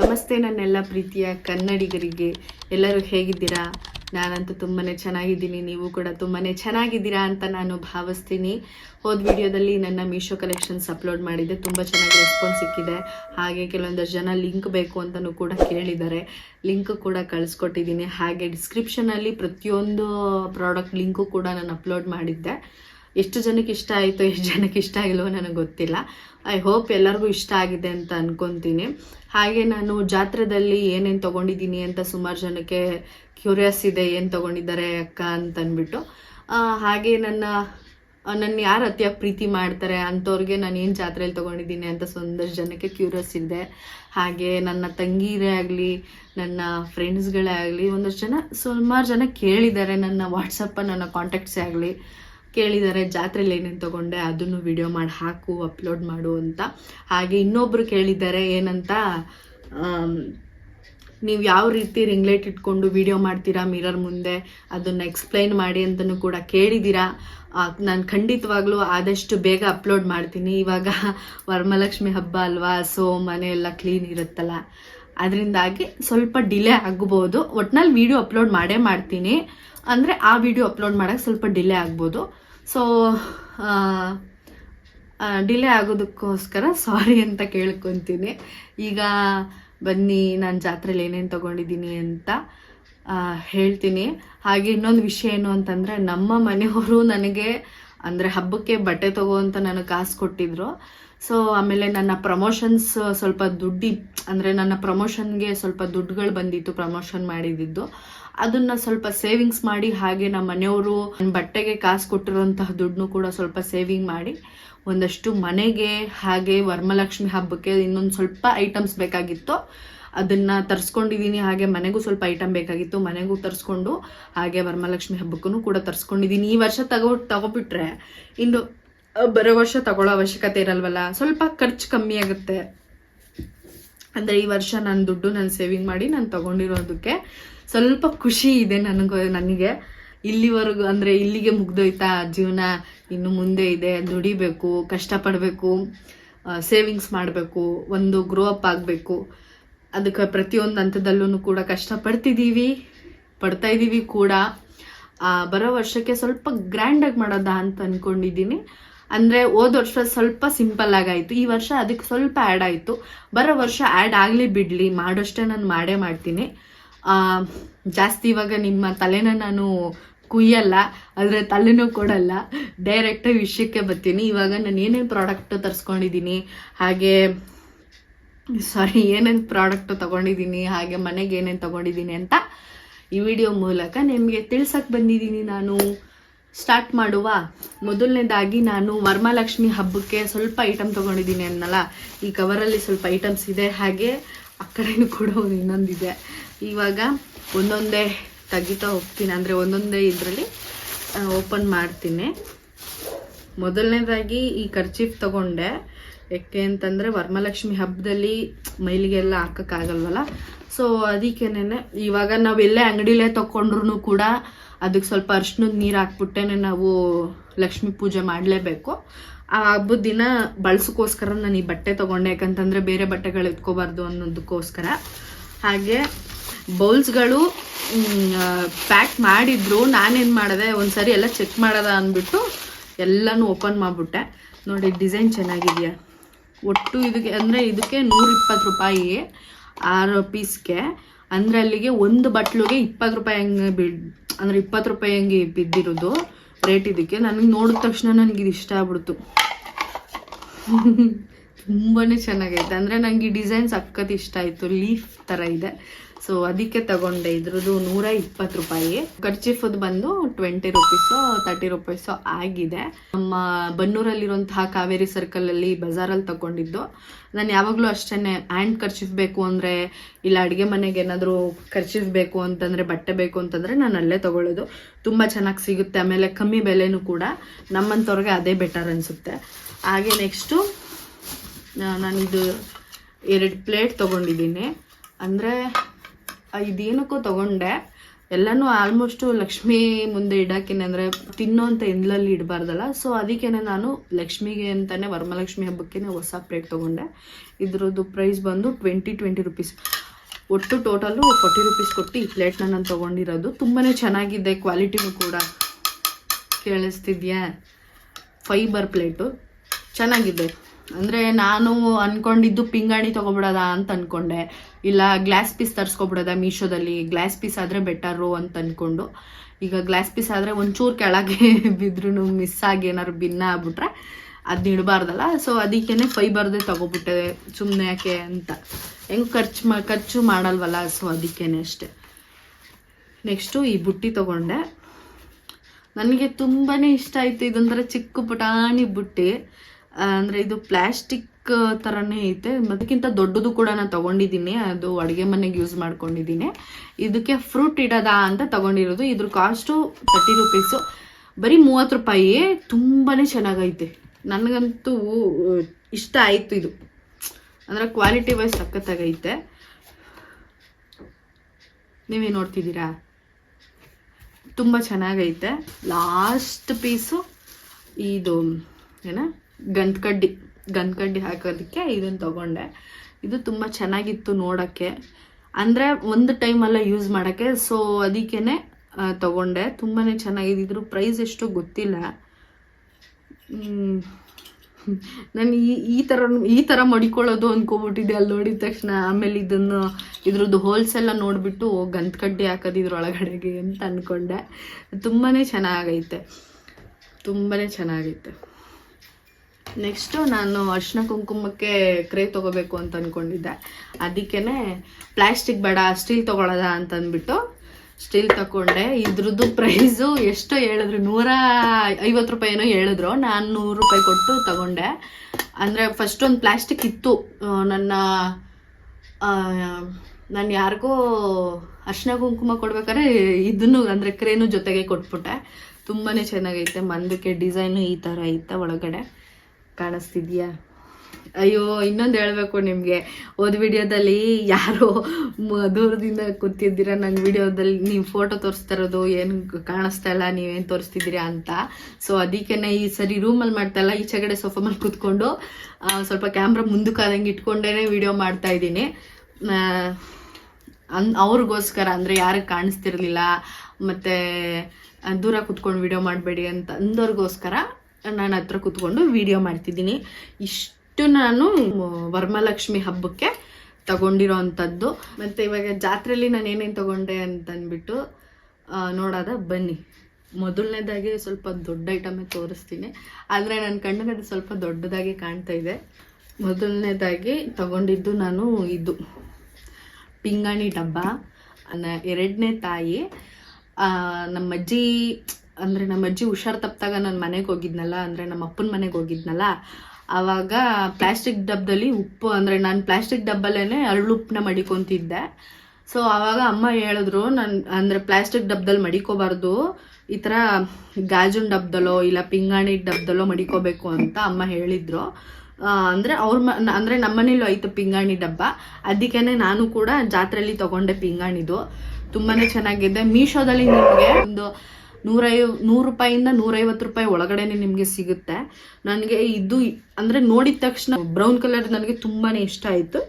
ನಮಸ್ತೆ ನನ್ನೆಲ್ಲ ಪ್ರೀತಿಯ ಕನ್ನಡಿಗರಿಗೆ. ಎಲ್ಲರೂ ಹೇಗಿದ್ದೀರಾ? ನಾನಂತೂ ತುಂಬಾ ಚೆನ್ನಾಗಿದ್ದೀನಿ. ನೀವು ಕೂಡ ತುಂಬಾ ಚೆನ್ನಾಗಿದ್ದೀರಾ ಅಂತ ನಾನು ಭಾವಿಸ್ತೀನಿ. ಹೋದ ವಿಡಿಯೋದಲ್ಲಿ ನನ್ನ ಮೀಶೋ ಕಲೆಕ್ಷನ್ಸ್ ಅಪ್ಲೋಡ್ ಮಾಡಿದ್ದೆ. ತುಂಬ ಚೆನ್ನಾಗಿ ರೆಸ್ಪಾನ್ಸ್ ಸಿಕ್ಕಿದೆ. ಹಾಗೆ ಕೆಲವೊಂದಷ್ಟು ಜನ ಲಿಂಕ್ ಬೇಕು ಅಂತಲೂ ಕೂಡ ಕೇಳಿದ್ದಾರೆ. ಲಿಂಕ್ ಕೂಡ ಕಳಿಸ್ಕೊಟ್ಟಿದ್ದೀನಿ. ಹಾಗೆ ಡಿಸ್ಕ್ರಿಪ್ಷನಲ್ಲಿ ಪ್ರತಿಯೊಂದು ಪ್ರಾಡಕ್ಟ್ ಲಿಂಕು ಕೂಡ ನಾನು ಅಪ್ಲೋಡ್ ಮಾಡಿದ್ದೆ. ಎಷ್ಟು ಜನಕ್ಕೆ ಇಷ್ಟ ಆಯಿತು, ಎಷ್ಟು ಜನಕ್ಕೆ ಇಷ್ಟ ಆಗಿಲ್ವೋ ನನಗೆ ಗೊತ್ತಿಲ್ಲ. ಐ ಹೋಪ್ ಎಲ್ಲರಿಗೂ ಇಷ್ಟ ಆಗಿದೆ ಅಂತ ಅನ್ಕೊತೀನಿ. ಹಾಗೆ ನಾನು ಜಾತ್ರೆದಲ್ಲಿ ಏನೇನು ತಗೊಂಡಿದ್ದೀನಿ ಅಂತ ಸುಮಾರು ಜನಕ್ಕೆ ಕ್ಯೂರಿಯಸ್ ಇದೆ ಏನು ತಗೊಂಡಿದ್ದಾರೆ ಅಕ್ಕ ಅಂತ ಅಂದ್ಬಿಟ್ಟು ಆ, ಹಾಗೆ ನನ್ನ ನನ್ನ ಯಾರು ಅತಿಯಾಗಿ ಪ್ರೀತಿ ಮಾಡ್ತಾರೆ ಅಂಥವ್ರಿಗೆ ನಾನು ಏನು ಜಾತ್ರೆಯಲ್ಲಿ ತೊಗೊಂಡಿದ್ದೀನಿ ಅಂತ ಒಂದಷ್ಟು ಜನಕ್ಕೆ ಕ್ಯೂರಿಯಸ್ ಇದೆ. ಹಾಗೆ ನನ್ನ ತಂಗೀರೇ ಆಗಲಿ ನನ್ನ ಫ್ರೆಂಡ್ಸ್ಗಳೇ ಆಗಲಿ ಒಂದಷ್ಟು ಜನ ಸುಮಾರು ಜನ ಕೇಳಿದ್ದಾರೆ ನನ್ನ ವಾಟ್ಸಪ್ಪ ನನ್ನ ಕಾಂಟ್ಯಾಕ್ಟ್ಸೇ ಆಗಲಿ. ಕೇಳಿದ್ದಾರೆ ಜಾತ್ರೆಯಲ್ಲಿ ಏನೇನು ತೊಗೊಂಡೆ ಅದನ್ನು ವಿಡಿಯೋ ಮಾಡಿ ಹಾಕು ಅಪ್ಲೋಡ್ ಮಾಡು ಅಂತ. ಹಾಗೆ ಇನ್ನೊಬ್ರು ಕೇಳಿದ್ದಾರೆ ಏನಂತ ನೀವು ಯಾವ ರೀತಿ ರಿಂಗ್ಲೈಟ್ ಇಟ್ಕೊಂಡು ವಿಡಿಯೋ ಮಾಡ್ತೀರಾ ಮಿರರ್ ಮುಂದೆ ಅದನ್ನು ಎಕ್ಸ್ಪ್ಲೈನ್ ಮಾಡಿ ಅಂತಲೂ ಕೂಡ ಕೇಳಿದ್ದೀರಾ. ನಾನು ಖಂಡಿತವಾಗ್ಲೂ ಆದಷ್ಟು ಬೇಗ ಅಪ್ಲೋಡ್ ಮಾಡ್ತೀನಿ. ಇವಾಗ ವರಮಹಾಲಕ್ಷ್ಮಿ ಹಬ್ಬ ಅಲ್ವಾ ಸೊ ಮನೆ ಎಲ್ಲ ಕ್ಲೀನ್ ಇರುತ್ತಲ್ಲ. ಅದರಿಂದಾಗಿ ಸ್ವಲ್ಪ ಡಿಲೇ ಆಗ್ಬೋದು. ಒಟ್ನಲ್ಲಿ ವಿಡಿಯೋ ಅಪ್ಲೋಡ್ ಮಾಡೇ ಮಾಡ್ತೀನಿ. ಅಂದರೆ ಆ ವಿಡಿಯೋ ಅಪ್ಲೋಡ್ ಮಾಡೋಕ್ಕೆ ಸ್ವಲ್ಪ ಡಿಲೇ ಆಗ್ಬೋದು. ಸೊ ಡಿಲೇ ಆಗೋದಕ್ಕೋಸ್ಕರ ಸಾರಿ ಅಂತ ಕೇಳ್ಕೊತೀನಿ. ಈಗ ಬನ್ನಿ, ನಾನು ಜಾತ್ರೆಲಿ ಏನೇನು ತೊಗೊಂಡಿದ್ದೀನಿ ಅಂತ ಹೇಳ್ತೀನಿ. ಹಾಗೆ ಇನ್ನೊಂದು ವಿಷಯ ಏನು ಅಂತಂದರೆ, ನಮ್ಮ ಮನೆಯವರು ನನಗೆ ಅಂದರೆ ಹಬ್ಬಕ್ಕೆ ಬಟ್ಟೆ ತಗೋ ಅಂತ ನನಗೆ ಕಾಸು ಕೊಟ್ಟಿದ್ರು. ಸೊ ಆಮೇಲೆ ನನ್ನ ಪ್ರಮೋಷನ್ಸ್ ಸ್ವಲ್ಪ ದುಡ್ಡಿ, ಅಂದರೆ ನನ್ನ ಪ್ರಮೋಷನ್ಗೆ ಸ್ವಲ್ಪ ದುಡ್ಡುಗಳು ಬಂದಿತ್ತು ಪ್ರಮೋಷನ್ ಮಾಡಿದ್ದು. ಅದನ್ನ ಸ್ವಲ್ಪ ಸೇವಿಂಗ್ಸ್ ಮಾಡಿ ಹಾಗೆ ನಮ್ಮ ಮನೆಯವರು ನನ್ನ ಬಟ್ಟೆಗೆ ಕಾಸು ಕೊಟ್ಟಿರುವಂತಹ ದುಡ್ಡನ್ನು ಕೂಡ ಸ್ವಲ್ಪ ಸೇವಿಂಗ್ ಮಾಡಿ ಒಂದಷ್ಟು ಮನೆಗೆ ಹಾಗೆ ವರಮಲಕ್ಷ್ಮಿ ಹಬ್ಬಕ್ಕೆ ಇನ್ನೊಂದು ಸ್ವಲ್ಪ ಐಟಮ್ಸ್ ಬೇಕಾಗಿತ್ತು. ಅದನ್ನ ತರಿಸ್ಕೊಂಡಿದ್ದೀನಿ ಹಾಗೆ ಮನೆಗೂ ಸ್ವಲ್ಪ ಐಟಮ್ ಬೇಕಾಗಿತ್ತು. ಮನೆಗೂ ತರಿಸ್ಕೊಂಡು ಹಾಗೆ ವರಮಹಾಲಕ್ಷ್ಮಿ ಹಬ್ಬಕ್ಕೂ ಕೂಡ ತರಿಸ್ಕೊಂಡಿದ್ದೀನಿ ಈ ವರ್ಷ ತಗೋ, ತಗೋಬಿಟ್ರೆ ಇನ್ನು ಬರೋ ವರ್ಷ ತಗೊಳ್ಳೋ ಅವಶ್ಯಕತೆ ಇರಲ್ವಲ್ಲ? ಸ್ವಲ್ಪ ಖರ್ಚು ಕಮ್ಮಿ ಆಗುತ್ತೆ. ಅಂದರೆ ಈ ವರ್ಷ ನಾನು ದುಡ್ಡು ನಾನು ಸೇವಿಂಗ್ ಮಾಡಿ ನಾನು ತಗೊಂಡಿರೋದಕ್ಕೆ ಸ್ವಲ್ಪ ಖುಷಿ ಇದೆ ನನಗೆ ನನಗೆ. ಇಲ್ಲಿವರೆಗೂ, ಅಂದರೆ ಇಲ್ಲಿಗೆ ಮುಗ್ದೋಯ್ತಾ ಜೀವನ, ಇನ್ನು ಮುಂದೆ ಇದೆ, ದುಡಿಬೇಕು, ಕಷ್ಟಪಡಬೇಕು ಸೇವಿಂಗ್ಸ್ ಮಾಡಬೇಕು, ಒಂದು ಗ್ರೋ ಅಪ್ ಆಗಬೇಕು. ಅದಕ್ಕೆ ಪ್ರತಿಯೊಂದು ಹಂತದಲ್ಲೂ ಕೂಡ ಕಷ್ಟಪಡ್ತಿದ್ದೀವಿ ಪಡ್ತಾ ಇದ್ದೀವಿ ಕೂಡ. ಬರೋ ವರ್ಷಕ್ಕೆ ಸ್ವಲ್ಪ ಗ್ರ್ಯಾಂಡಾಗಿ ಮಾಡೋದ ಅಂತ ಅಂದ್ಕೊಂಡಿದ್ದೀನಿ ಅಂದರೆ ಹೋದ ವರ್ಷ ಸ್ವಲ್ಪ ಸಿಂಪಲ್ ಆಗಾಯಿತು. ಈ ವರ್ಷ ಅದಕ್ಕೆ ಸ್ವಲ್ಪ ಆ್ಯಡ್ ಆಯಿತು. ಬರೋ ವರ್ಷ ಆ್ಯಡ್ ಆಗಲಿ ಬಿಡಲಿ, ಮಾಡೋಷ್ಟೇ ನಾನು ಮಾಡೇ ಮಾಡ್ತೀನಿ. ಜಾಸ್ತಿ ಇವಾಗ ನಿಮ್ಮ ತಲೆನ ನಾನು ಕುಯ್ಯಲ್ಲ, ಆದರೆ ತಲೆನೂ ಕೊಡಲ್ಲ. ಡೈರೆಕ್ಟಾಗಿ ವಿಷಯಕ್ಕೆ ಬರ್ತೀನಿ. ಇವಾಗ ನಾನು ಏನೇನು ಪ್ರಾಡಕ್ಟ್ ತರಿಸ್ಕೊಂಡಿದ್ದೀನಿ ಹಾಗೆ ಸಾರಿ ಏನೇನು ಪ್ರಾಡಕ್ಟ್ ತಗೊಂಡಿದ್ದೀನಿ ಹಾಗೆ ಮನೆಗೆ ಏನೇನು ತಗೊಂಡಿದ್ದೀನಿ ಅಂತ ಈ ವಿಡಿಯೋ ಮೂಲಕ ನಿಮಗೆ ತಿಳ್ಸಕ್ಕೆ ಬಂದಿದ್ದೀನಿ ನಾನು. ಸ್ಟಾರ್ಟ್ ಮಾಡುವ. ಮೊದಲನೇದಾಗಿ ನಾನು ವರ್ಮಾಲಕ್ಷ್ಮಿ ಹಬ್ಬಕ್ಕೆ ಸ್ವಲ್ಪ ಐಟಮ್ ತಗೊಂಡಿದ್ದೀನಿ ಅನ್ನಲ್ಲ, ಈ ಕವರಲ್ಲಿ ಸ್ವಲ್ಪ ಐಟಮ್ಸ್ ಇದೆ, ಹಾಗೆ ಆ ಕಡೆಯೂ ಕೂಡ ಒಂದು ಇನ್ನೊಂದಿದೆ. ಇವಾಗ ಒಂದೊಂದೇ ತೆಗಿತಾ ಹೋಗ್ತೀನಿ. ಅಂದರೆ ಒಂದೊಂದೇ ಇದರಲ್ಲಿ ಓಪನ್ ಮಾಡ್ತೀನಿ. ಮೊದಲನೇದಾಗಿ ಈ ಕರ್ಚೀಫ್ ತಗೊಂಡೆ. ಯಾಕೆ ಅಂತಂದರೆ ವರಮಹಾಲಕ್ಷ್ಮಿ ಹಬ್ಬದಲ್ಲಿ ಮೈಲಿಗೆಲ್ಲ ಹಾಕೋಕ್ಕಾಗಲ್ವಲ್ಲ? ಸೊ ಅದಕ್ಕೇನೆ ಇವಾಗ ನಾವು ಎಲ್ಲೇ ಅಂಗಡಿಲೇ ತೊಗೊಂಡ್ರು ಕೂಡ ಅದಕ್ಕೆ ಸ್ವಲ್ಪ ಅರ್ಶಿನದ ನೀರು ಹಾಕ್ಬಿಟ್ಟೇ ನಾವು ಲಕ್ಷ್ಮಿ ಪೂಜೆ ಮಾಡಲೇಬೇಕು. ಆ ಹಬ್ಬದ ದಿನ ಬಳಸೋಕ್ಕೋಸ್ಕರ ನಾನು ಈ ಬಟ್ಟೆ ತೊಗೊಂಡೆ. ಯಾಕಂತಂದರೆ ಬೇರೆ ಬಟ್ಟೆಗಳು ಎತ್ಕೋಬಾರ್ದು ಅನ್ನೋದಕ್ಕೋಸ್ಕರ. ಹಾಗೆ ಬೌಲ್ಸ್ಗಳು ಪ್ಯಾಕ್ ಮಾಡಿದ್ರು. ನಾನೇನು ಮಾಡಿದೆ, ಒಂದ್ಸರಿ ಎಲ್ಲ ಚೆಕ್ ಮಾಡೋದ ಅಂದ್ಬಿಟ್ಟು ಎಲ್ಲನೂ ಓಪನ್ ಮಾಡಿಬಿಟ್ಟೆ. ನೋಡಿ ಡಿಸೈನ್ ಚೆನ್ನಾಗಿದೆಯಾ? ಒಟ್ಟು ಇದಕ್ಕೆ, ಅಂದರೆ ಇದಕ್ಕೆ ನೂರಿಪ್ಪತ್ತು ರೂಪಾಯಿ ಆರು ಪೀಸ್ಗೆ. ಅಂದರೆ ಅಲ್ಲಿಗೆ ಒಂದು ಬಟ್ಲಿಗೆ ಇಪ್ಪತ್ತು ರೂಪಾಯಿ ಹಂಗೆ ಬಿಡ್, ಅಂದರೆ ಇಪ್ಪತ್ತು ರೂಪಾಯಿ ಹಂಗೆ ಬಿದ್ದಿರೋದು ರೇಟ್ ಇದಕ್ಕೆ. ನನಗೆ ನೋಡಿದ ತಕ್ಷಣ ನನಗೆ ಇದು ಇಷ್ಟ ಆಗ್ಬಿಡ್ತು. ತುಂಬಾ ಚೆನ್ನಾಗೈತೆ. ಅಂದರೆ ನನಗೆ ಈ ಡಿಸೈನ್ ಸಖತ್ ಇಷ್ಟ ಆಯಿತು. ಲೀಫ್ ಥರ ಇದೆ. ಸೊ ಅದಕ್ಕೆ ತಗೊಂಡೆ. ಇದ್ರದ್ದು ನೂರ ಇಪ್ಪತ್ತು ರೂಪಾಯಿ. ಖರ್ಚಿಫದ್ ಬಂದು ಟ್ವೆಂಟಿ ರುಪೀಸು ತರ್ಟಿ ರುಪೀಸು ಆಗಿದೆ. ನಮ್ಮ ಬನ್ನೂರಲ್ಲಿರುವಂತಹ ಕಾವೇರಿ ಸರ್ಕಲಲ್ಲಿ ಬಜಾರಲ್ಲಿ ತಗೊಂಡಿದ್ದು. ನಾನು ಯಾವಾಗಲೂ ಅಷ್ಟೇ ಹ್ಯಾಂಡ್ ಖರ್ಚಿಫ್ ಬೇಕು ಅಂದರೆ, ಇಲ್ಲ ಅಡುಗೆ ಮನೆಗೆ ಏನಾದರೂ ಖರ್ಚಿಫ್ ಬೇಕು ಅಂತಂದರೆ, ಬಟ್ಟೆ ಬೇಕು ಅಂತಂದರೆ ನಾನು ಅಲ್ಲೇ ತಗೊಳ್ಳೋದು. ತುಂಬ ಚೆನ್ನಾಗಿ ಸಿಗುತ್ತೆ. ಆಮೇಲೆ ಕಮ್ಮಿ ಬೆಲೆನೂ ಕೂಡ ನಮ್ಮಂತವ್ರಿಗೆ ಅದೇ ಬೆಟರ್ ಅನಿಸುತ್ತೆ. ಹಾಗೆ ನೆಕ್ಸ್ಟು ನಾನಿದು ಎರಡು ಪ್ಲೇಟ್ ತೊಗೊಂಡಿದ್ದೀನಿ. ಅಂದರೆ ಇದೇನಕ್ಕೂ ತಗೊಂಡೆ. ಎಲ್ಲನೂ ಆಲ್ಮೋಸ್ಟು ಲಕ್ಷ್ಮಿ ಮುಂದೆ ಇಡಾಕಿನ ಅಂದರೆ ತಿನ್ನೋ ಅಂತ ಎಂದ್ಲಲ್ಲಿ ಇಡಬಾರ್ದಲ್ಲ. ಸೊ ಅದಕ್ಕೇನೆ ನಾನು ಲಕ್ಷ್ಮಿಗೆ ಅಂತಾನೆ ವರಮಲಕ್ಷ್ಮಿ ಹಬ್ಬಕ್ಕೆ ಹೊಸ ಪ್ಲೇಟ್ ತೊಗೊಂಡೆ. ಇದ್ರದ್ದು ಪ್ರೈಸ್ ಬಂದು ಟ್ವೆಂಟಿ ಟ್ವೆಂಟಿ ರುಪೀಸ್ ಒಟ್ಟು ಟೋಟಲು ಫೋರ್ಟಿ ರುಪೀಸ್ ಕೊಟ್ಟು ಈ ಪ್ಲೇಟ್ನ ನಾನು ತೊಗೊಂಡಿರೋದು. ತುಂಬಾ ಚೆನ್ನಾಗಿದೆ ಕ್ವಾಲಿಟಿನೂ ಕೂಡ. ಕೇಳಿಸ್ತಿದ್ಯಾ? ಫೈಬರ್ ಪ್ಲೇಟು ಚೆನ್ನಾಗಿದೆ. ಅಂದರೆ ನಾನು ಅಂದ್ಕೊಂಡಿದ್ದು ಪಿಂಗಾಣಿ ತೊಗೊಬಿಡೋದ ಅಂತ ಅಂದ್ಕೊಂಡೆ ಇಲ್ಲ ಗ್ಲಾಸ್ ಪೀಸ್ ತರಿಸ್ಕೊಬಿಡೋದ ಮೀಶೋದಲ್ಲಿ? ಗ್ಲಾಸ್ ಪೀಸ್ ಆದರೆ ಬೆಟರು ಅಂತ ಅಂದ್ಕೊಂಡು ಈಗ ಗ್ಲಾಸ್ ಪೀಸ್ ಆದರೆ ಒಂಚೂರು ಕೆಳಗೆ ಬಿದ್ರೂ ಮಿಸ್ ಆಗಿ ಏನಾದ್ರು ಭಿನ್ನ ಆಗ್ಬಿಟ್ರೆ ಅದನ್ನ ಇಡಬಾರ್ದಲ್ಲ. ಸೊ ಅದಕ್ಕೇ ಫೈಬರ್ದೇ ತೊಗೊಬಿಟ್ಟೆ. ಸುಮ್ಮನೆ ಯಾಕೆ ಅಂತ. ಹೆಂಗೆ ಖರ್ಚು ಮಾ, ಖರ್ಚು ಮಾಡಲ್ವಲ್ಲ ಸೊ ಅದಕ್ಕೇನೆ ಅಷ್ಟೆ. ನೆಕ್ಸ್ಟು ಈ ಬುಟ್ಟಿ ತಗೊಂಡೆ. ನನಗೆ ತುಂಬಾ ಇಷ್ಟ ಆಯಿತು. ಇದೊಂಥರ ಚಿಕ್ಕ ಪುಟಾಣಿ ಬುಟ್ಟಿ. ಅಂದ್ರೆ ಇದು ಪ್ಲಾಸ್ಟಿಕ್ ಥರನೇ ಐತೆ. ಅದಕ್ಕಿಂತ ದೊಡ್ಡದು ಕೂಡ ನಾನು ತಗೊಂಡಿದ್ದೀನಿ. ಅದು ಅಡುಗೆ ಮನೆಗೆ ಯೂಸ್ ಮಾಡ್ಕೊಂಡಿದ್ದೀನಿ. ಇದಕ್ಕೆ ಫ್ರೂಟ್ ಇಡೋದಾ ಅಂತ ತಗೊಂಡಿರೋದು. ಇದ್ರ ಕಾಸ್ಟು ತರ್ಟಿ ರುಪೀಸು ಬರೀ ಮೂವತ್ತು ರೂಪಾಯಿ. ತುಂಬಾ ಚೆನ್ನಾಗೈತೆ. ನನಗಂತೂ ಇಷ್ಟ ಆಯಿತು ಇದು. ಅಂದ್ರೆ ಕ್ವಾಲಿಟಿ ವೈಸ್ ಸಖತ್ತಾಗೈತೆ. ನೀವೇ ನೋಡ್ತಿದ್ದೀರಾ? ತುಂಬ ಚೆನ್ನಾಗೈತೆ. ಲಾಸ್ಟ್ ಪೀಸು ಇದು, ಏನ? ಗಂತ್ಕಡ್ಡಿ ಗಂತ್ಕಡ್ಡಿ ಹಾಕೋದಕ್ಕೆ ಇದನ್ನು ತಗೊಂಡೆ. ಇದು ತುಂಬ ಚೆನ್ನಾಗಿತ್ತು ನೋಡೋಕ್ಕೆ. ಅಂದರೆ ಒಂದು ಟೈಮಲ್ಲ ಯೂಸ್ ಮಾಡೋಕ್ಕೆ. ಸೊ ಅದಕ್ಕೇ ತಗೊಂಡೆ. ತುಂಬಾ ಚೆನ್ನಾಗಿದೆ. ಪ್ರೈಸ್ ಎಷ್ಟು ಗೊತ್ತಿಲ್ಲ. ನಾನು ಈ ಈ ಥರ ಈ ಥರ ಮಡಿಕೊಳ್ಳೋದು ಅಂದ್ಕೊಬಿಟ್ಟಿದ್ದೆ ಅಲ್ಲಿ ನೋಡಿದ ತಕ್ಷಣ. ಆಮೇಲೆ ಇದನ್ನು, ಇದ್ರದ್ದು ಹೋಲ್ಸ್ ಎಲ್ಲ ನೋಡಿಬಿಟ್ಟು ಗಂತ್ಕಡ್ಡಿ ಹಾಕೋದು ಇದ್ರೊಳಗಡೆಗೆ ಅಂತ ಅಂದ್ಕೊಂಡೆ ತುಂಬಾ ಚೆನ್ನಾಗೈತೆ. ತುಂಬಾ ಚೆನ್ನಾಗೈತೆ. ನೆಕ್ಸ್ಟು ನಾನು ಅರ್ಶಿನ ಕುಂಕುಮಕ್ಕೆ ಕ್ರೇ ತೊಗೋಬೇಕು ಅಂತ ಅಂದ್ಕೊಂಡಿದ್ದೆ ಅದಕ್ಕೇ ಪ್ಲಾಸ್ಟಿಕ್ ಬೇಡ, ಸ್ಟೀಲ್ ತೊಗೊಳೋದ ಅಂತ ಅಂದ್ಬಿಟ್ಟು ಸ್ಟೀಲ್ ತಗೊಂಡೆ. ಇದ್ರದ್ದು ಪ್ರೈಸು ಎಷ್ಟು ಹೇಳಿದ್ರು, ನೂರ ಐವತ್ತು ರೂಪಾಯಿನೋ ಹೇಳಿದ್ರು. ನಾನು ನೂರು ರೂಪಾಯಿ ಕೊಟ್ಟು ತಗೊಂಡೆ. ಅಂದರೆ ಫಸ್ಟ್ ಒಂದು ಪ್ಲಾಸ್ಟಿಕ್ ಇತ್ತು. ನನ್ನ ನಾನು ಯಾರಿಗೂ ಅರ್ಶಿನ ಕುಂಕುಮ ಕೊಡ್ಬೇಕಾದ್ರೆ ಇದನ್ನು, ಅಂದರೆ ಕ್ರೇನು ಜೊತೆಗೆ ಕೊಟ್ಬಿಟ್ಟೆ. ತುಂಬಾ ಚೆನ್ನಾಗೈತೆ. ಮಂದಕ್ಕೆ ಡಿಸೈನು ಈ ಥರ ಐತೆ ಒಳಗಡೆ. ಕಾಣಿಸ್ತಿದ್ಯಾ? ಅಯ್ಯೋ, ಇನ್ನೊಂದು ಹೇಳಬೇಕು ನಿಮಗೆ. ಹೋದ ವಿಡಿಯೋದಲ್ಲಿ ಯಾರೋ ದೂರದಿಂದ ಕೂತಿದ್ದೀರ ನಂಗೆ ವಿಡಿಯೋದಲ್ಲಿ. ನೀವು ಫೋಟೋ ತೋರಿಸ್ತಾ ಇರೋದು ಏನು ಕಾಣಿಸ್ತಾ ಇಲ್ಲ, ನೀವೇನು ತೋರಿಸ್ತಿದ್ದೀರಾ ಅಂತ. ಸೊ ಅದಕ್ಕೇನೆ ಈ ಸರಿ ರೂಮಲ್ಲಿ ಮಾಡ್ತಾ ಇಲ್ಲ. ಈಚೆಗಡೆ ಸೋಫಾ ಮೇಲೆ ಕೂತ್ಕೊಂಡು ಸ್ವಲ್ಪ ಕ್ಯಾಮ್ರಾ ಮುಂದಕ್ಕಾದಂಗೆ ಇಟ್ಕೊಂಡೇ ವಿಡಿಯೋ ಮಾಡ್ತಾ ಇದ್ದೀನಿ. ಅನ್, ಅವ್ರಿಗೋಸ್ಕರ ಅಂದರೆ ಯಾರಿಗೆ ಕಾಣಿಸ್ತಿರ್ಲಿಲ್ಲ, ಮತ್ತು ದೂರ ಕೂತ್ಕೊಂಡು ವಿಡಿಯೋ ಮಾಡಬೇಡಿ ಅಂತ ಅಂದವ್ರಿಗೋಸ್ಕರ ನಾನು ಹತ್ರ ಕೂತ್ಕೊಂಡು ವಿಡಿಯೋ ಮಾಡ್ತಿದ್ದೀನಿ. ಇಷ್ಟು ನಾನು ವರಮಹಾಲಕ್ಷ್ಮಿ ಹಬ್ಬಕ್ಕೆ ತಗೊಂಡಿರೋ ಅಂಥದ್ದು ಮತ್ತು ಇವಾಗ ಜಾತ್ರೆಯಲ್ಲಿ ನಾನು ಏನೇನು ತಗೊಂಡೆ ಅಂತಂದ್ಬಿಟ್ಟು ನೋಡೋದ ಬನ್ನಿ. ಮೊದಲನೇದಾಗಿ ಸ್ವಲ್ಪ ದೊಡ್ಡ ಐಟಮೇ ತೋರಿಸ್ತೀನಿ. ಆದರೆ ನನ್ನ ಕಣ್ಣಿಗೆ ಅದು ಸ್ವಲ್ಪ ದೊಡ್ಡದಾಗಿ ಕಾಣ್ತಾ ಇದೆ. ಮೊದಲನೇದಾಗಿ ತಗೊಂಡಿದ್ದು ನಾನು ಇದು. ಪಿಂಗಾಣಿ ಡಬ್ಬ. ಎರಡನೇ ತಾಯಿ ನಮ್ಮಜ್ಜಿ ಅಂದರೆ ನಮ್ಮ ಅಜ್ಜಿ ಹುಷಾರು ತಪ್ಪಿದಾಗ ನಾನು ಮನೆಗೆ ಹೋಗಿದ್ನಲ್ಲ, ಅಂದರೆ ನಮ್ಮ ಅಪ್ಪನ ಮನೆಗೆ ಹೋಗಿದ್ನಲ್ಲ ಆವಾಗ ಪ್ಲಾಸ್ಟಿಕ್ ಡಬ್ಬದಲ್ಲಿ ಉಪ್ಪು, ಅಂದರೆ ನಾನು ಪ್ಲಾಸ್ಟಿಕ್ ಡಬ್ಬಲ್ಲೇ ಅರಳುಪ್ಪನ್ನ ಮಡಿಕೊತಿದ್ದೆ. ಸೊ ಆವಾಗ ಅಮ್ಮ ಹೇಳಿದ್ರು, ನಾನು, ಅಂದರೆ ಪ್ಲಾಸ್ಟಿಕ್ ಡಬ್ಬದಲ್ಲಿ ಮಡಿಕೋಬಾರ್ದು, ಈ ಥರ ಗಾಜಿನ ಡಬ್ಬದಲ್ಲೋ ಇಲ್ಲ ಪಿಂಗಾಣಿ ಡಬ್ಬದಲ್ಲೋ ಮಡಿಕೋಬೇಕು ಅಂತ ಅಮ್ಮ ಹೇಳಿದ್ರು. ಅಂದರೆ ಅವ್ರ ಮ ಅಂದರೆ ನಮ್ಮನೇಲೂ ಆಯಿತು ಪಿಂಗಾಣಿ ಡಬ್ಬ. ಅದಕ್ಕೇನೆ ನಾನು ಕೂಡ ಜಾತ್ರೆಯಲ್ಲಿ ತಗೊಂಡೆ ಪಿಂಗಾಣಿದು. ತುಂಬಾ ಚೆನ್ನಾಗಿದೆ. ಮೀಶೋದಲ್ಲಿ ನಿಮಗೆ ಒಂದು ನೂರೈ ನೂರು ರೂಪಾಯಿಂದ ನೂರೈವತ್ತು ರೂಪಾಯಿ ಒಳಗಡೆನೆ ನಿಮಗೆ ಸಿಗುತ್ತೆ. ನನಗೆ ಇದು ಅಂದರೆ ನೋಡಿದ ತಕ್ಷಣ ಬ್ರೌನ್ ಕಲರ್ ನನಗೆ ತುಂಬಾ ಇಷ್ಟ ಆಯಿತು.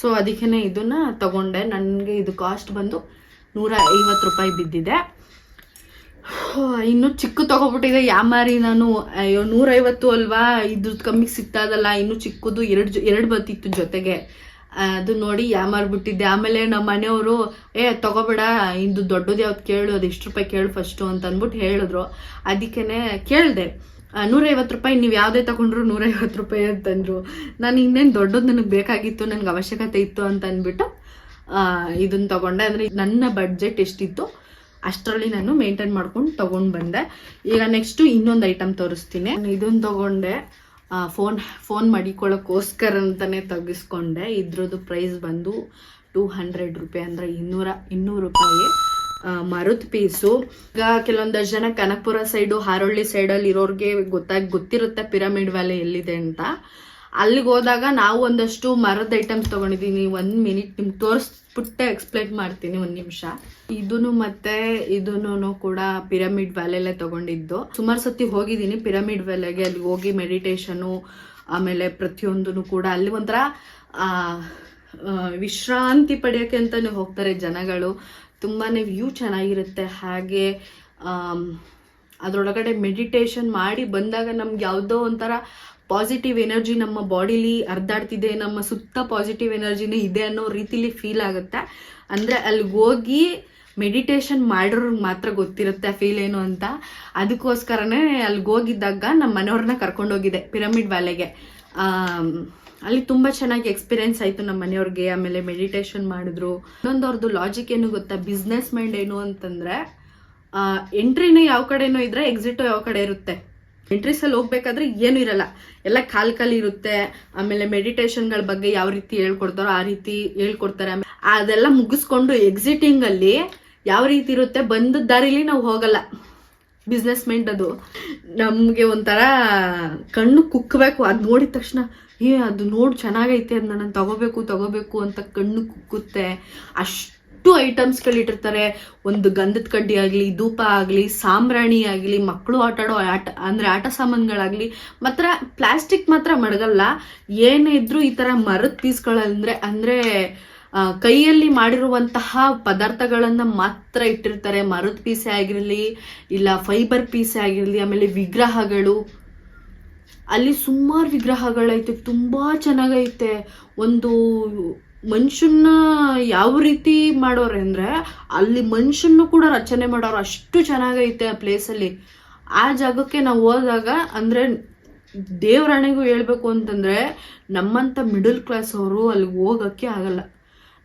ಸೊ ಅದಕ್ಕೇ ಇದನ್ನು ತಗೊಂಡೆ. ನನಗೆ ಇದು ಕಾಸ್ಟ್ ಬಂದು ನೂರ ಐವತ್ತು ರೂಪಾಯಿ ಬಿದ್ದಿದೆ. ಇನ್ನು ಚಿಕ್ಕ ತಗೊಬಿಟ್ಟಿದೆ. ಯಾಮಾರಿ ನಾನು, ಅಯ್ಯೋ, ನೂರೈವತ್ತು ಅಲ್ವಾ? ಇದ್ರದ್ದು ಕಮ್ಮಿಗೆ ಸಿಗ್ತಾದಲ್ಲ ಇನ್ನು ಚಿಕ್ಕದು ಎರಡು ಎರಡು ಬತ್ತಿತ್ತು ಜೊತೆಗೆ. ಅದು ನೋಡಿ ಯಾಮಾರ್ಬಿಟ್ಟಿದ್ದೆ ಆಮೇಲೆ ನಮ್ಮ ಮನೆಯವರು, ಏ, ತಗೋಬೇಡ, ಇಂದು ದೊಡ್ಡದು ಯಾವ್ದು ಕೇಳು, ಅದು ಎಷ್ಟು ರೂಪಾಯಿ ಕೇಳು ಫಸ್ಟು ಅಂತ ಅಂದ್ಬಿಟ್ಟು ಹೇಳಿದ್ರು. ಅದಕ್ಕೇ ಕೇಳಿದೆ. ನೂರೈವತ್ತು ರೂಪಾಯಿ, ನೀವು ಯಾವುದೇ ತಗೊಂಡ್ರು ನೂರೈವತ್ತು ರೂಪಾಯಿ ಅಂತಂದ್ರು. ನಾನು ಇನ್ನೇನು ದೊಡ್ಡದು ನನಗೆ ಬೇಕಾಗಿತ್ತು, ನನಗೆ ಅವಶ್ಯಕತೆ ಇತ್ತು ಅಂತ ಅಂದ್ಬಿಟ್ಟು ಇದನ್ನು ತಗೊಂಡೆ. ಅಂದರೆ ನನ್ನ ಬಡ್ಜೆಟ್ ಎಷ್ಟಿತ್ತು, ಅಷ್ಟರಲ್ಲಿ ನಾನು ಮೇಂಟೈನ್ ಮಾಡ್ಕೊಂಡು ತಗೊಂಡು ಬಂದೆ. ಈಗ ನೆಕ್ಸ್ಟು ಇನ್ನೊಂದು ಐಟಮ್ ತೋರಿಸ್ತೀನಿ. ಇದನ್ನು ತಗೊಂಡೆ. ಫೋನ್ ಫೋನ್ ಮಡಿಕೊಳ್ಳೋಕ್ಕೋಸ್ಕರ ಅಂತಲೇ ತೆಗಿಸ್ಕೊಂಡೆ. ಇದ್ರದ್ದು ಪ್ರೈಸ್ ಬಂದು ಟೂ ಹಂಡ್ರೆಡ್ ರೂಪಾಯಿ ಅಂದರೆ ಇನ್ನೂರ, ಇನ್ನೂರು ರೂಪಾಯಿ ಮರುತ್ ಪೀಸು ಈಗ ಕೆಲವೊಂದಷ್ಟು ಜನ ಕನಕಪುರ ಸೈಡು ಹಾರೋಳ್ಳಿ ಸೈಡಲ್ಲಿ ಇರೋರಿಗೆ ಗೊತ್ತಾಗಿ, ಗೊತ್ತಿರುತ್ತೆ ಪಿರಮಿಡ್ ವ್ಯಾಲಿ ಎಲ್ಲಿದೆ ಅಂತ. ಅಲ್ಲಿಗೆ ಹೋದಾಗ ನಾವು ಒಂದಷ್ಟು ಮರದ ಐಟಮ್ಸ್ ತಗೊಂಡಿದ್ದೀನಿ ಒಂದು ಮಿನಿಟ್ ನಿಮ್ಗೆ ತೋರಿಸ್ಬಿಟ್ಟೆ ಎಕ್ಸ್ಪ್ಲೈನ್ ಮಾಡ್ತೀನಿ ಒಂದ್ ನಿಮಿಷ. ಇದನ್ನು ಮತ್ತೆ ಇದನ್ನು ಕೂಡ ಪಿರಮಿಡ್ ವ್ಯಾಲೆಲ್ಲೇ ತಗೊಂಡಿದ್ದು. ಸುಮಾರು ಸತಿ ಹೋಗಿದ್ದೀನಿ ಪಿರಮಿಡ್ ವ್ಯಾಲೆಗೆ ಅಲ್ಲಿ ಹೋಗಿ ಮೆಡಿಟೇಷನು ಆಮೇಲೆ ಪ್ರತಿಯೊಂದೂ ಕೂಡ ಅಲ್ಲಿ ಒಂಥರ ವಿಶ್ರಾಂತಿ ಪಡೆಯೋಕೆ ಅಂತಾನೆ ಹೋಗ್ತಾರೆ ಜನಗಳು. ತುಂಬಾನೇ ವ್ಯೂ ಚೆನ್ನಾಗಿರುತ್ತೆ. ಹಾಗೆ ಅದರೊಳಗಡೆ ಮೆಡಿಟೇಷನ್ ಮಾಡಿ ಬಂದಾಗ ನಮ್ಗೆ ಯಾವುದೋ ಒಂಥರ ಪಾಸಿಟಿವ್ ಎನರ್ಜಿ ನಮ್ಮ ಬಾಡಿಲಿ ಅರ್ಧಾಡ್ತಿದೆ ನಮ್ಮ ಸುತ್ತ ಪಾಸಿಟಿವ್ ಎನರ್ಜಿನೇ ಇದೆ ಅನ್ನೋ ರೀತಿಲಿ ಫೀಲ್ ಆಗುತ್ತೆ. ಅಂದರೆ ಅಲ್ಲಿಗೆ ಹೋಗಿ ಮೆಡಿಟೇಷನ್ ಮಾಡಿರೋರ್ಗೆ ಮಾತ್ರ ಗೊತ್ತಿರುತ್ತೆ ಫೀಲ್ ಏನು ಅಂತ. ಅದಕ್ಕೋಸ್ಕರನೇ ಅಲ್ಲಿಗೆ ಹೋಗಿದ್ದಾಗ ನಮ್ಮ ಮನೆಯವ್ರನ್ನ ಕರ್ಕೊಂಡೋಗಿದ್ದೆ ಪಿರಮಿಡ್ ವ್ಯಾಲೆಗೆ ಅಲ್ಲಿ ತುಂಬ ಚೆನ್ನಾಗಿ ಎಕ್ಸ್ಪೀರಿಯನ್ಸ್ ಆಯಿತು ನಮ್ಮ ಮನೆಯವ್ರಿಗೆ, ಆಮೇಲೆ ಮೆಡಿಟೇಷನ್ ಮಾಡಿದ್ರು. ಇನ್ನೊಂದು ಅವ್ರದ್ದು ಲಾಜಿಕ್ ಏನು ಗೊತ್ತಾ? ಬಿಸ್ನೆಸ್ ಮೈಂಡ್ ಏನು ಅಂತಂದರೆ ಎಂಟ್ರಿನೇ ಯಾವ ಕಡೆನೂ ಇದ್ರೆ ಎಕ್ಸಿಟು ಯಾವ ಕಡೆ ಇರುತ್ತೆ? ಎಂಟ್ರೀಸ್ ಅಲ್ಲಿ ಹೋಗ್ಬೇಕಾದ್ರೆ ಏನು ಇರಲ್ಲ. ಎಲ್ಲ ಕಾಲ್ ಕಾಲ್ ಇರುತ್ತೆ. ಆಮೇಲೆ ಮೆಡಿಟೇಷನ್ಗಳ ಬಗ್ಗೆ ಯಾವ ರೀತಿ ಹೇಳ್ಕೊಡ್ತಾರೋ ಆ ರೀತಿ ಹೇಳ್ಕೊಡ್ತಾರೆ. ಅದೆಲ್ಲ ಮುಗಿಸ್ಕೊಂಡು ಎಕ್ಸಿಟಿಂಗ್ ಅಲ್ಲಿ ಯಾವ ರೀತಿ ಇರುತ್ತೆ ಬಂದ ದಾರಿಲಿ ನಾವು ಹೋಗಲ್ಲ. ಬಿಸ್ನೆಸ್ ಮೈಂಡ್ ಅದು. ನಮಗೆ ಒಂಥರ ಕಣ್ಣು ಕುಕ್ಕಬೇಕು. ಅದು ನೋಡಿದ ತಕ್ಷಣ, ಏ, ಅದು ನೋಡಿ ಚೆನ್ನಾಗೈತೆ. ಅದನ್ನ ನಾನು ತಗೋಬೇಕು ತಗೋಬೇಕು ಅಂತ ಕಣ್ಣು ಕುಕ್ಕುತ್ತೆ. ಅಷ್ಟು ಐಟಮ್ಸ್ಗಳಿಟ್ಟಿರ್ತಾರೆ ಒಂದು ಗಂಧದ ಕಡ್ಡಿ ಆಗಲಿ, ಧೂಪ ಆಗಲಿ, ಸಾಂಬ್ರಾಣಿ ಆಗಲಿ ಮಕ್ಕಳು ಆಟಾಡೋ ಆಟ, ಅಂದರೆ ಆಟ ಸಾಮಾನುಗಳಾಗಲಿ, ಮಾತ್ರ ಪ್ಲಾಸ್ಟಿಕ್ ಮಾತ್ರ ಮಡಗಲ್ಲ. ಏನೇ ಇದ್ರೂ ಈ ಥರ ಮರದ ಪೀಸ್ಗಳಂದ್ರೆ, ಅಂದರೆ ಕೈಯಲ್ಲಿ ಮಾಡಿರುವಂತಹ ಪದಾರ್ಥಗಳನ್ನು ಮಾತ್ರ ಇಟ್ಟಿರ್ತಾರೆ. ಮರದ ಪೀಸೆ ಆಗಿರಲಿ, ಇಲ್ಲ ಫೈಬರ್ ಪೀಸೆ ಆಗಿರಲಿ, ಆಮೇಲೆ ವಿಗ್ರಹಗಳು. ಅಲ್ಲಿ ಸುಮಾರು ವಿಗ್ರಹಗಳೈತೆ, ತುಂಬಾ ಚೆನ್ನಾಗೈತೆ. ಒಂದು ಮನುಷ್ಯನ್ನ ಯಾವ ರೀತಿ ಮಾಡೋರೆ ಅಂದ್ರೆ ಅಲ್ಲಿ ಮನುಷ್ಯನ್ನು ಕೂಡ ರಚನೆ ಮಾಡೋರು ಅಷ್ಟು ಚೆನ್ನಾಗೈತೆ ಆ ಪ್ಲೇಸಲ್ಲಿ ಆ ಜಾಗಕ್ಕೆ ನಾವು ಹೋದಾಗ ಅಂದ್ರೆ ದೇವರಾಣೆಗೂ ಹೇಳ್ಬೇಕು ಅಂತಂದ್ರೆ ನಮ್ಮಂತ ಮಿಡಲ್ ಕ್ಲಾಸ್ ಅವರು ಅಲ್ಲಿಗೆ ಹೋಗಕ್ಕೆ ಆಗಲ್ಲ.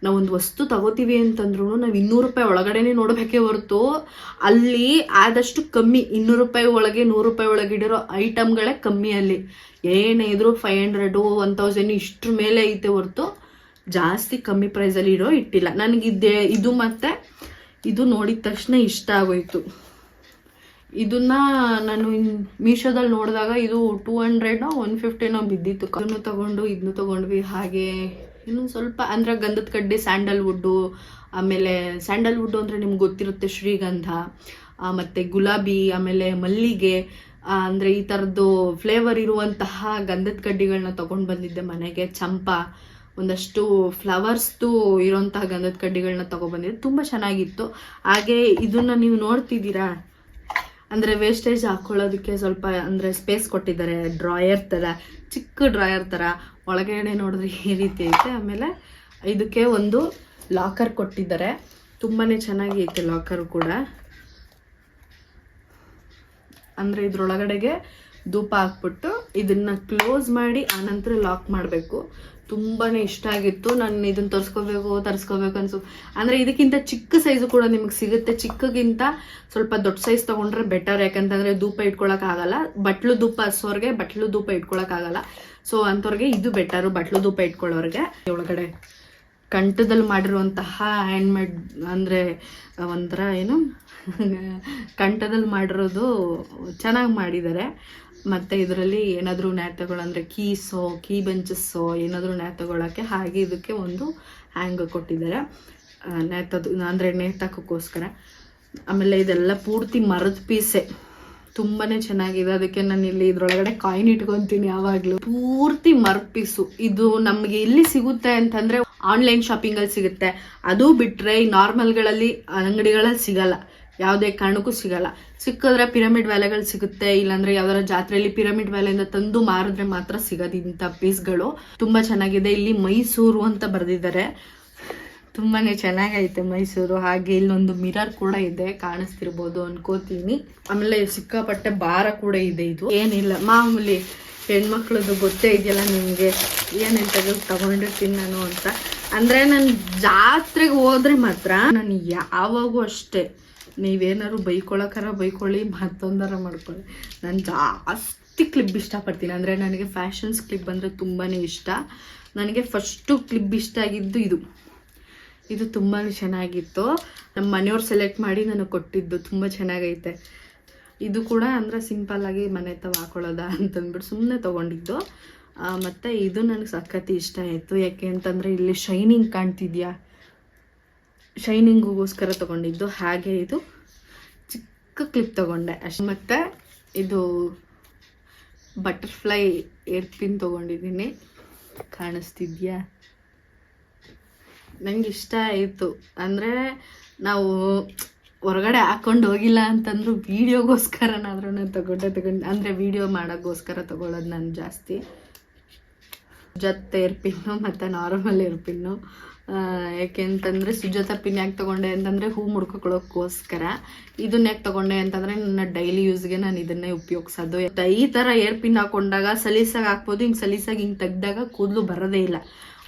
ನಾವೊಂದು ವಸ್ತು ತಗೋತೀವಿ ಅಂತಂದ್ರು ನಾವು ಇನ್ನೂರು ರೂಪಾಯಿ ಒಳಗಡೆನೆ ನೋಡ್ಬೇಕೇ ಹೊರತು ಅಲ್ಲಿ ಆದಷ್ಟು ಕಮ್ಮಿ, ಇನ್ನೂರು ರೂಪಾಯಿ ಒಳಗೆ, ನೂರು ರೂಪಾಯಿ ಒಳಗೆ ಇಡಿರೋ ಐಟಮ್ಗಳೇ ಕಮ್ಮಿ ಅಲ್ಲಿ. ಏನೇ ಇದ್ರು ಫೈವ್ ಹಂಡ್ರೆಡು ಒನ್ ತೌಸಂಡ್ ಇಷ್ಟ್ರ ಮೇಲೆ ಐತೆ ಹೊರತು ಜಾಸ್ತಿ ಕಮ್ಮಿ ಪ್ರೈಸಲ್ಲಿ ಇರೋ ಇಟ್ಟಿಲ್ಲ. ನನಗಿದ್ದೆ ಇದು ಮತ್ತೆ ಇದು ನೋಡಿದ ತಕ್ಷಣ ಇಷ್ಟ ಆಗೋಯ್ತು. ಇದನ್ನ ನಾನು ಮೀಶೋದಲ್ಲಿ ನೋಡಿದಾಗ ಇದು ಟೂ ಹಂಡ್ರೆಡ್ನೋ ಒನ್ ಫಿಫ್ಟಿನೋ ಬಿದ್ದಿತ್ತು. ಅದನ್ನು ತಗೊಂಡು ಇದನ್ನು ತಗೊಂಡ್ವಿ. ಹಾಗೆ ಇನ್ನು ಸ್ವಲ್ಪ, ಅಂದ್ರೆ ಗಂಧದ ಕಡ್ಡಿ ಸ್ಯಾಂಡಲ್ವುಡ್ಡು ಆಮೇಲೆ ಸ್ಯಾಂಡಲ್ವುಡ್ ಅಂದರೆ ನಿಮ್ಗೆ ಗೊತ್ತಿರುತ್ತೆ ಶ್ರೀಗಂಧ ಮತ್ತೆ ಗುಲಾಬಿ, ಆಮೇಲೆ ಮಲ್ಲಿಗೆ ಅಂದ್ರೆ ಈ ಥರದ್ದು ಫ್ಲೇವರ್ ಇರುವಂತಹ ಗಂಧದ ಕಡ್ಡಿಗಳನ್ನ ತಗೊಂಡು ಬಂದಿದ್ದೆ ಮನೆಗೆ. ಚಂಪಾ. ಒಂದಷ್ಟು ಫ್ಲವರ್ಸ್ದು ಇರೋಂತಹ ಗಂಧದ ಕಡ್ಡಿಗಳನ್ನ ತಗೊಬಂದಿದ್ರು ತುಂಬ ಚೆನ್ನಾಗಿತ್ತು. ಹಾಗೆ ಇದನ್ನ ನೀವು ನೋಡ್ತಿದ್ದೀರಾ? ಅಂದರೆ ವೇಸ್ಟೇಜ್ ಹಾಕ್ಕೊಳ್ಳೋದಕ್ಕೆ ಸ್ವಲ್ಪ ಅಂದರೆ ಸ್ಪೇಸ್ ಕೊಟ್ಟಿದ್ದಾರೆ. ಡ್ರಾಯರ್ ಥರ ಚಿಕ್ಕ ಡ್ರಾಯರ್ ಥರ ಒಳಗಡೆ ನೋಡಿದ್ರೆ ಈ ರೀತಿ ಐತೆ. ಆಮೇಲೆ ಇದಕ್ಕೆ ಒಂದು ಲಾಕರ್ ಕೊಟ್ಟಿದ್ದಾರೆ. ತುಂಬಾ ಚೆನ್ನಾಗಿ ಐತೆ ಲಾಕರ್ ಕೂಡ. ಅಂದರೆ ಇದ್ರೊಳಗಡೆಗೆ ಧೂಪ ಹಾಕ್ಬಿಟ್ಟು ಇದನ್ನ ಕ್ಲೋಸ್ ಮಾಡಿ ಆನಂತರ ಲಾಕ್ ಮಾಡಬೇಕು. ತುಂಬಾ ಇಷ್ಟ ಆಗಿತ್ತು. ನಾನು ಇದನ್ನ ತರಿಸ್ಕೋಬೇಕು ತರಿಸ್ಕೋಬೇಕು ಅನ್ಸು. ಅಂದರೆ ಇದಕ್ಕಿಂತ ಚಿಕ್ಕ ಸೈಜು ಕೂಡ ನಿಮಗೆ ಸಿಗುತ್ತೆ. ಚಿಕ್ಕಗಿಂತ ಸ್ವಲ್ಪ ದೊಡ್ಡ ಸೈಜ್ ತೊಗೊಂಡ್ರೆ ಬೆಟರ್ ಯಾಕಂತಂದರೆ ಧೂಪ ಇಟ್ಕೊಳಕ್ಕಾಗಲ್ಲ ಬಟ್ಲು ಧೂಪ ಹಸೋರ್ಗೆ ಬಟ್ಲು ಧೂಪ ಇಟ್ಕೊಳಕ್ಕಾಗಲ್ಲ ಸೊ ಅಂಥವ್ರಿಗೆ ಇದು ಬೆಟರು ಬಟ್ಲು ಧೂಪ ಇಟ್ಕೊಳ್ಳೋರ್ಗೆ ಒಳಗಡೆ ಕಂಠದಲ್ಲಿ ಮಾಡಿರುವಂತಹ ಹ್ಯಾಂಡ್ಮೇಡ್ ಅಂದರೆ ಒಂಥರ ಏನು? ಕಂಠದಲ್ಲಿ ಮಾಡಿರೋದು ಚೆನ್ನಾಗಿ ಮಾಡಿದ್ದಾರೆ. ಮತ್ತು ಇದರಲ್ಲಿ ಏನಾದರೂ ನ್ಯಾತ್ ತಗೊಳ್ಳಂದ್ರೆ ಕೀಸೋ, ಕೀ ಬೆಂಚಸ್ಸೋ ಏನಾದರೂ ನ್ಯಾತ್ ತಗೊಳ್ಳೋಕ್ಕೆ ಹಾಗೆ ಇದಕ್ಕೆ ಒಂದು ಹ್ಯಾಂಗ್ ಕೊಟ್ಟಿದ್ದಾರೆ. ನೇತದು ಅಂದರೆ ನೇತಾಕೋಕ್ಕೋಸ್ಕರ. ಆಮೇಲೆ ಇದೆಲ್ಲ ಪೂರ್ತಿ ಮರದ ಪೀಸೆ. ತುಂಬಾ ಚೆನ್ನಾಗಿದೆ. ಅದಕ್ಕೆ ನಾನು ಇಲ್ಲಿ ಇದ್ರೊಳಗಡೆ ಕಾಯಿನ್ ಇಟ್ಕೊತೀನಿ ಯಾವಾಗಲೂ. ಪೂರ್ತಿ ಮರದ ಪೀಸು. ಇದು ನಮಗೆ ಇಲ್ಲಿ ಸಿಗುತ್ತೆ ಅಂತಂದರೆ ಆನ್ಲೈನ್ ಶಾಪಿಂಗಲ್ಲಿ ಸಿಗುತ್ತೆ. ಅದು ಬಿಟ್ಟರೆ ನಾರ್ಮಲ್ಗಳಲ್ಲಿ ಅಂಗಡಿಗಳಲ್ಲಿ ಸಿಗಲ್ಲ. ಯಾವುದೇ ಕಾರಣಕ್ಕೂ ಸಿಗಲ್ಲ. ಸಿಕ್ಕಿದ್ರೆ ಪಿರಮಿಡ್ ವ್ಯಾಲೆಗಳು ಸಿಗುತ್ತೆ, ಇಲ್ಲಾಂದ್ರೆ ಯಾವ್ದಾರ ಜಾತ್ರೆಯಲ್ಲಿ ಪಿರಮಿಡ್ ವ್ಯಾಲೆಯಿಂದ ತಂದು ಮಾರಿದ್ರೆ ಮಾತ್ರ ಸಿಗೋದು ಇಂಥ ಪೀಸ್ಗಳು ತುಂಬ ಚೆನ್ನಾಗಿದೆ. ಇಲ್ಲಿ ಮೈಸೂರು ಅಂತ ಬರೆದಿದ್ದಾರೆ. ತುಂಬಾನೇ ಚೆನ್ನಾಗೈತೆ ಮೈಸೂರು. ಹಾಗೆ ಇಲ್ಲೊಂದು ಮಿರರ್ ಕೂಡ ಇದೆ, ಕಾಣಿಸ್ತಿರ್ಬೋದು ಅನ್ಕೋತೀನಿ. ಆಮೇಲೆ ಸಿಕ್ಕಾಪಟ್ಟೆ ಭಾರ ಕೂಡ ಇದೆ ಇದು. ಏನಿಲ್ಲ, ಮಾಮೂಲಿ ಹೆಣ್ಮಕ್ಳದ್ದು ಗೊತ್ತೇ ಇದೆಯಲ್ಲ ನಿಮಗೆ? ಏನೇನು ತಗೊಂಡು ತಗೊಂಡಿರ್ತೀನಿ ನಾನು ಅಂತ. ಅಂದರೆ ನಾನು ಜಾತ್ರೆಗೆ ಹೋದ್ರೆ ಮಾತ್ರ ನಾನು ಯಾವಾಗೂ ಅಷ್ಟೇ ನೀವೇನಾದ್ರು ಬೈಕೊಳಕರ ಬೈಕೊಳ್ಳಿ, ಮತ್ತೊಂದರ ಮಾಡ್ಕೊಳ್ಳಿ. ನಾನು ಜಾಸ್ತಿ ಕ್ಲಿಪ್ ಇಷ್ಟಪಡ್ತೀನಿ. ಅಂದರೆ ನನಗೆ ಫ್ಯಾಷನ್ಸ್ ಕ್ಲಿಪ್ ಅಂದರೆ ತುಂಬಾ ಇಷ್ಟ. ನನಗೆ ಫಸ್ಟು ಕ್ಲಿಪ್ ಇಷ್ಟ ಆಗಿದ್ದು ಇದು. ಇದು ತುಂಬಾ ಚೆನ್ನಾಗಿತ್ತು. ನಮ್ಮ ಮನೆಯವ್ರು ಸೆಲೆಕ್ಟ್ ಮಾಡಿ ನನಗೆ ಕೊಟ್ಟಿದ್ದು. ತುಂಬ ಚೆನ್ನಾಗೈತೆ. ಇದು ಕೂಡ ಅಂದರೆ ಸಿಂಪಲ್ಲಾಗಿ ಮನೆ ತಾವು ಹಾಕೊಳ್ಳೋದ ಅಂತಂದ್ಬಿಟ್ಟು ಸುಮ್ಮನೆ ತೊಗೊಂಡಿದ್ದು. ಮತ್ತು ಮತ್ತೆ ಇದು ನನಗೆ ಸಖತ್ ಇಷ್ಟ ಆಯಿತು. ಯಾಕೆ ಅಂತಂದರೆ ಇಲ್ಲಿ ಶೈನಿಂಗ್ ಕಾಣ್ತಿದ್ಯಾ? ಶೈನಿಂಗಿಗೋಸ್ಕರ ತಗೊಂಡಿದ್ದು, ಹಾಗೆ ಇದು ಚಿಕ್ಕ ಕ್ಲಿಪ್ ತಗೊಂಡೆ. ಅಷ್ಟು ಮತ್ತು ಇದು ಬಟರ್ಫ್ಲೈ ಏರ್ಪಿನ್ ತೊಗೊಂಡಿದ್ದೀನಿ. ಕಾಣಿಸ್ತಿದ್ಯಾ? ನಂಗೆ ಇಷ್ಟ ಆಯಿತು. ಅಂದರೆ ನಾವು ಹೊರಗಡೆ ಹಾಕೊಂಡು ಹೋಗಿಲ್ಲ ಅಂತಂದ್ರು ವೀಡಿಯೋಗೋಸ್ಕರನಾದ್ರೂ ನಾನು ತಗೊಂಡೆ, ತಗೊಂಡು. ಅಂದರೆ ವೀಡಿಯೋ ಮಾಡೋಕ್ಕೋಸ್ಕರ ತಗೊಳ್ಳೋದು ನಾನು ಜಾಸ್ತಿ. ಜೊತೆ ಏರ್ಪಿನ್ನು ಮತ್ತು ನಾರ್ಮಲ್ ಏರ್ಪಿನ್ನು ಯಾಕೆ ಅಂತಂದರೆ ಸುಜಾತ ಪಿನ್ ಯಾಕೆ ತಗೊಂಡೆ ಅಂತಂದರೆ ಹೂ ಮುಡ್ಕೊಳಕ್ಕೋಸ್ಕರ. ಇದನ್ನ ಯಾಕೆ ತಗೊಂಡೆ ಅಂತಂದರೆ ನನ್ನ ಡೈಲಿ ಯೂಸ್ಗೆ ನಾನು ಇದನ್ನೇ ಉಪಯೋಗಿಸೋದು. ಈ ಥರ ಏರ್ ಪಿನ್ ಹಾಕೊಂಡಾಗ ಸಲೀಸಾಗಿ ಹಾಕ್ಬೋದು, ಹಿಂಗೆ ಸಲೀಸಾಗಿ ಹಿಂಗೆ ತೆಗ್ದಾಗ ಕೂದಲು ಬರೋದೇ ಇಲ್ಲ.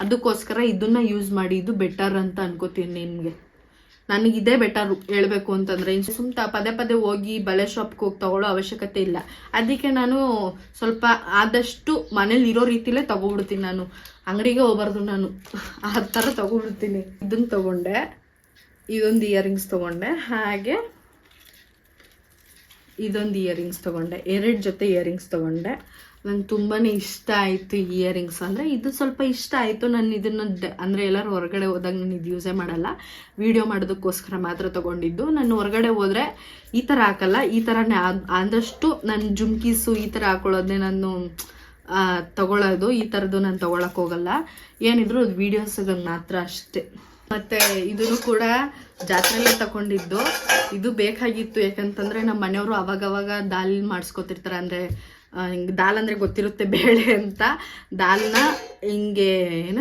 ಅದಕ್ಕೋಸ್ಕರ ಇದನ್ನ ಯೂಸ್ ಮಾಡಿ, ಇದು ಬೆಟರ್ ಅಂತ ಅನ್ಕೋತೀನಿ ನಿಮಗೆ ನನಗೆ ಇದೇ ಬೆಟರ್ ಹೇಳಬೇಕು ಅಂತಂದ್ರೆ ಸುಮ್ತ ಪದೇ ಪದೇ ಹೋಗಿ ಬಲೆ ಶಾಪ್ಗೆ ಹೋಗಿ ತಗೊಳ್ಳೋ ಅವಶ್ಯಕತೆ ಇಲ್ಲ. ಅದಕ್ಕೆ ನಾನು ಸ್ವಲ್ಪ ಆದಷ್ಟು ಮನೇಲಿ ಇರೋ ರೀತಿಲೇ ತಗೊಬಿಡ್ತೀನಿ ನಾನು. ಅಂಗಡಿಗೆ ಹೋಗ್ಬಾರ್ದು ನಾನು. ಆ ಥರ ತಗೊಬಿಡ್ತೀನಿ. ಇದನ್ನು ತಗೊಂಡೆ. ಇದೊಂದು ಇಯರಿಂಗ್ಸ್ ತಗೊಂಡೆ. ಹಾಗೆ ಇದೊಂದು ಇಯರಿಂಗ್ಸ್ ತಗೊಂಡೆ. ಎರಡು ಜೊತೆ ಇಯರಿಂಗ್ಸ್ ತಗೊಂಡೆ. ನಂಗೆ ತುಂಬಾ ಇಷ್ಟ ಆಯಿತು ಇಯರಿಂಗ್ಸ್ ಅಂದರೆ ಇದು ಸ್ವಲ್ಪ ಇಷ್ಟ ಆಯಿತು. ನಾನು ಇದನ್ನು ಡ- ಅಂದರೆ ಎಲ್ಲರೂ ಹೊರಗಡೆ ಹೋದಾಗ ನಾನು ಇದು ಯೂಸೇ ಮಾಡಲ್ಲ. ವೀಡಿಯೋ ಮಾಡೋದಕ್ಕೋಸ್ಕರ ಮಾತ್ರ ತೊಗೊಂಡಿದ್ದು. ನಾನು ಹೊರಗಡೆ ಹೋದರೆ ಈ ಥರ ಹಾಕಲ್ಲ, ಈ ಥರನೇ ಆದ್- ಆದಷ್ಟು ನನ್ನ ಜುಮ್ಕೀಸು ಈ ಥರ ಹಾಕೊಳ್ಳೋದನ್ನೇ ನಾನು ತಗೊಳ್ಳೋದು ಈ ಥರದ್ದು ನಾನು ತೊಗೊಳಕ್ಕೆ ಹೋಗಲ್ಲ. ಏನಿದ್ರು ಅದು ವೀಡಿಯೋಸ್ಗೆ ಮಾತ್ರ ಅಷ್ಟೇ. ಮತ್ತು ಇದನ್ನು ಕೂಡ ಜಾತ್ರೆಯಲ್ಲಿ ತಗೊಂಡಿದ್ದು. ಇದು ಬೇಕಾಗಿತ್ತು ಯಾಕಂತಂದರೆ ನಮ್ಮ ಮನೆಯವರು ಅವಾಗವಾಗ ದಾಲ್ ಮಾಡಿಸ್ಕೊತಿರ್ತಾರೆ. ಅಂದ್ರೆ ಹಿಂಗ್ ದಾಲ್ ಅಂದ್ರೆ ಗೊತ್ತಿರುತ್ತೆ ಬೇಳೆ ಅಂತ. ದಾಲ್ನ ಹಿಂಗೆ ಏನ?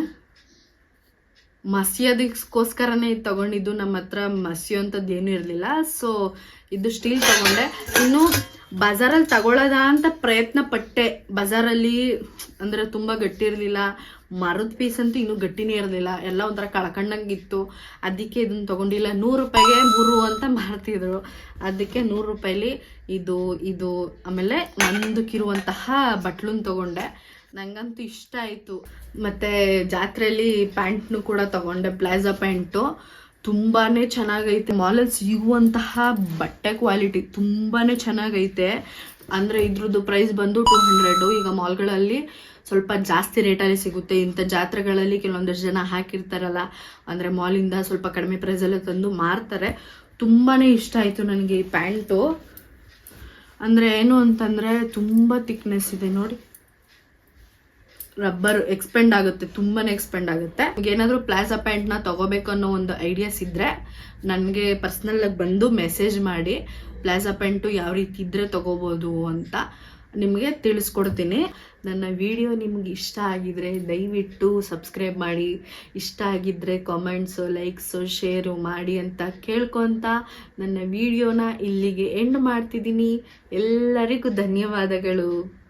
ಮಸಿಯೋದಕ್ಕೋಸ್ಕರನೇ ಇದು ತಗೊಂಡಿದ್ದು ನಮ್ಮ ಹತ್ರ ಮಸಿಯೋಂಥದ್ದು ಏನು ಇರಲಿಲ್ಲ. ಸೊ ಇದು ಸ್ಟೀಲ್ ತಗೊಂಡೆ. ಇನ್ನು ಬಜಾರಲ್ಲಿ ತಗೊಳ್ಳೋದ ಅಂತ ಪ್ರಯತ್ನ ಪಟ್ಟೆ. ಬಜಾರಲ್ಲಿ ಅಂದರೆ ತುಂಬ ಗಟ್ಟಿ ಇರಲಿಲ್ಲ. ಮರದ ಪೀಸ್ ಅಂತೂ ಇನ್ನೂ ಗಟ್ಟಿನೇ ಇರಲಿಲ್ಲ. ಎಲ್ಲ ಒಂಥರ ಕಳ್ಕೊಂಡಂಗಿತ್ತು. ಅದಕ್ಕೆ ಇದನ್ನ ತಗೊಂಡಿಲ್ಲ. ನೂರು ರೂಪಾಯಿಗೆ ಮೂರು ಅಂತ ಮಾರ್ತಿದ್ರು ಅದಕ್ಕೆ ನೂರು ರೂಪಾಯಿಲಿ ಇದು ಇದು, ಆಮೇಲೆ ಒಂದಕ್ಕಿರುವಂತಹ ಬಟ್ಲನ್ನ ತಗೊಂಡೆ. ನಂಗಂತೂ ಇಷ್ಟ ಆಯಿತು. ಮತ್ತು ಜಾತ್ರೆಯಲ್ಲಿ ಪ್ಯಾಂಟ್ನು ಕೂಡ ತಗೊಂಡೆ, ಪ್ಲಾಜಾ ಪ್ಯಾಂಟು. ತುಂಬಾ ಚೆನ್ನಾಗೈತೆ. ಮಾಲಲ್ಲಿ ಸಿಗುವಂತಹ ಬಟ್ಟೆ ಕ್ವಾಲಿಟಿ ತುಂಬಾ ಚೆನ್ನಾಗೈತೆ. ಅಂದರೆ ಇದ್ರದ್ದು ಪ್ರೈಸ್ ಬಂದು ಟೂ ಹಂಡ್ರೆಡು ಈಗ ಮಾಲ್ಗಳಲ್ಲಿ ಸ್ವಲ್ಪ ಜಾಸ್ತಿ ರೇಟಲ್ಲಿ ಸಿಗುತ್ತೆ. ಇಂಥ ಜಾತ್ರೆಗಳಲ್ಲಿ ಕೆಲವೊಂದಷ್ಟು ಜನ ಹಾಕಿರ್ತಾರಲ್ಲ, ಅಂದರೆ ಮಾಲಿಂದ ಸ್ವಲ್ಪ ಕಡಿಮೆ ಪ್ರೈಸಲ್ಲಿ ತಂದು ಮಾರ್ತಾರೆ. ತುಂಬಾ ಇಷ್ಟ ಆಯಿತು ನನಗೆ ಈ ಪ್ಯಾಂಟು. ಅಂದರೆ ಏನು ಅಂತಂದರೆ ತುಂಬ ಥಿಕ್ನೆಸ್ ಇದೆ ನೋಡಿ. ರಬ್ಬರ್ ಎಕ್ಸ್ಪೆಂಡ್ ಆಗುತ್ತೆ ತುಂಬಾ ಎಕ್ಸ್ಪೆಂಡ್ ಆಗುತ್ತೆ. ಏನಾದರೂ ಪ್ಲಾಜಾ ಪ್ಯಾಂಟ್ನ ತಗೋಬೇಕು ಅನ್ನೋ ಒಂದು ಐಡಿಯಾಸ್ ಇದ್ದರೆ ನನಗೆ ಪರ್ಸ್ನಲ್ ಆಗಿ ಬಂದು ಮೆಸೇಜ್ ಮಾಡಿ, ಪ್ಲಾಜಾ ಪ್ಯಾಂಟು ಯಾವ ರೀತಿ ಇದ್ದರೆ ತೊಗೋಬೋದು ಅಂತ. ನಿಮಗೆ ತಿಳಿಸ್ಕೊಡ್ತೀನಿ. ನನ್ನ ವಿಡಿಯೋ ನಿಮ್ಗೆ ಇಷ್ಟ ಆಗಿದ್ರೆ ದಯವಿಟ್ಟು ಸಬ್ಸ್ಕ್ರೈಬ್ ಮಾಡಿ. ಇಷ್ಟ ಆಗಿದ್ರೆ ಕಾಮೆಂಟ್ಸು ಲೈಕ್ಸು ಶೇರು ಮಾಡಿ ಅಂತ ಕೇಳ್ಕೊತ ನನ್ನ ವಿಡಿಯೋನ ಇಲ್ಲಿಗೆ ಎಂಡ್ ಮಾಡ್ತಿದ್ದೀನಿ. ಎಲ್ಲರಿಗೂ ಧನ್ಯವಾದಗಳು.